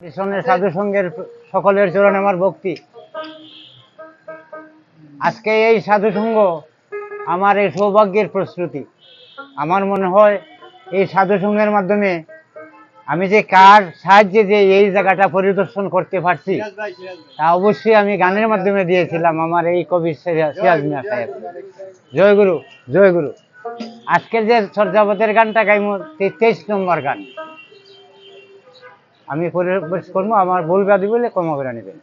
পিছনের সাধু সঙ্গের সকলের চরণে আমার ভক্তি। আজকে এই সাধু সঙ্গ আমার এই সৌভাগ্যের প্রস্তুতি। আমার মনে হয় এই সাধু সঙ্গের মাধ্যমে আমি যে কার সাহায্যে যে এই জায়গাটা পরিদর্শন করতে পারছি তা অবশ্যই আমি গানের মাধ্যমে দিয়েছিলাম আমার এই কবি সিরাজ মিয়া সাহেব। জয় গুরু। জয় গুরু আজকের যে চর্যাবতের গানটা গাইমো তেইশ নম্বর গান। আমি পরিবেশ করব, আমার ভুল বাদি বলে ক্ষমা করে নেবেন।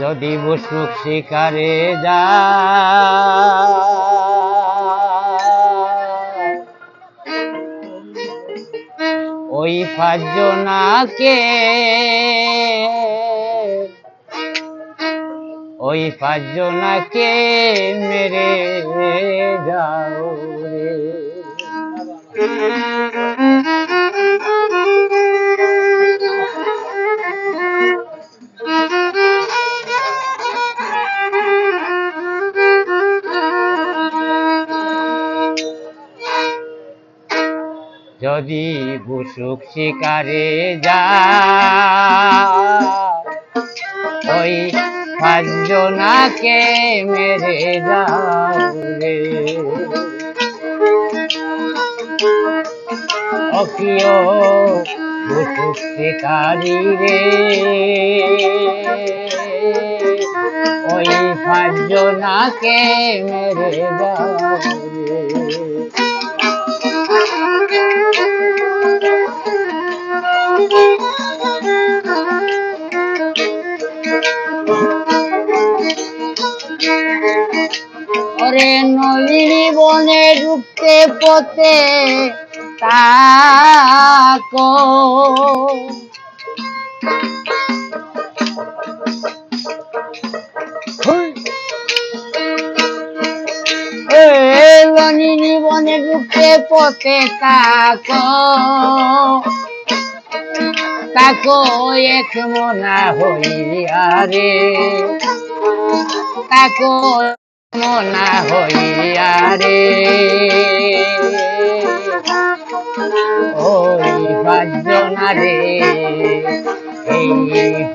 যদি বসুক শিকারে যা, ওই পাঁচজনাকে ওই পাঁচজনাকে মেরে যাও রে। যদি বুসুক শিকারে যা ওই পাঁচজনাকে মেরে যাও রে অকিও বুসুক শিকারি রে ওই পাঁচজনাকে মেরে যাও ওরে নলিনী বনে ঢুকতে পথে তাকো নলিনী বনে ঢুকতে পথে তাকো তাকো এক মনা হইয়া রে তাকো মনা হইয়া রে। ওই ভাজনা রে এই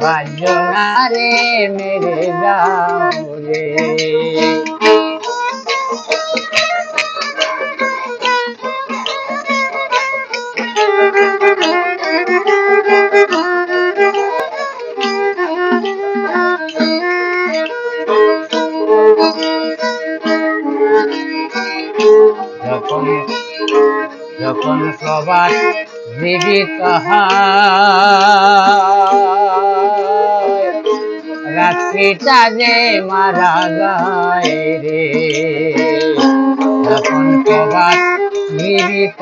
ভাজনা রে মেরে যাও রে। যখন সবার জীবিত রাত্রিটা যে মারা যায় রে যখন সবার জীবিত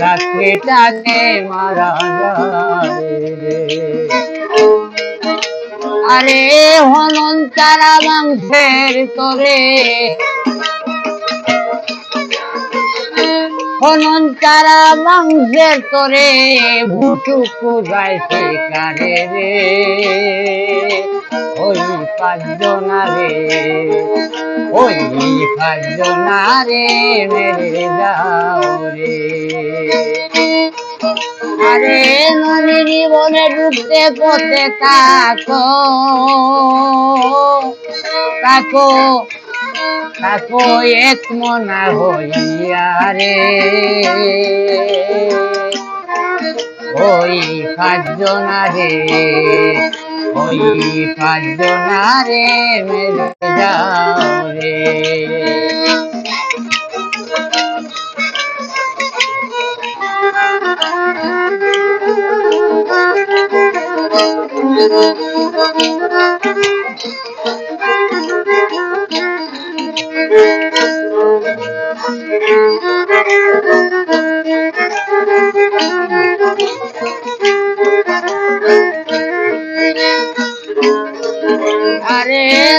রাত্রিটা যে মারা যায় রে। আরে হনন তারা মাংসের তোরে। হনন তারা মাংসের তোরে ভুটুকু যাইছে কারে রে। ওই পাঁচজনা রে, ওই পাঁচজনা রে, মেরে যাও রে। আরে নদী বনে ডুবতে পথে তাকো তাকো তাকো এক মনা হইয়া রে। ওই পাঁচজনা রে ওই পাঁচজনা রে, মেরে যাও রে।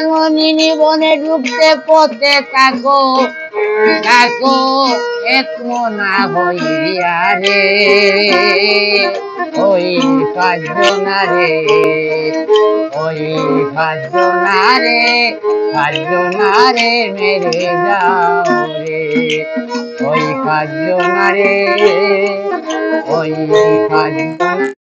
মনিনি বনে ঢুকতে পথে থাকো থাকো, এক মনা হইয়া রে, ওই পাঁচজনা রে, ওই পাঁচজনা রে পাঁচজনা রে মেরে যাও রে, ওই পাঁচজনা রে, ওই পাঁচজনা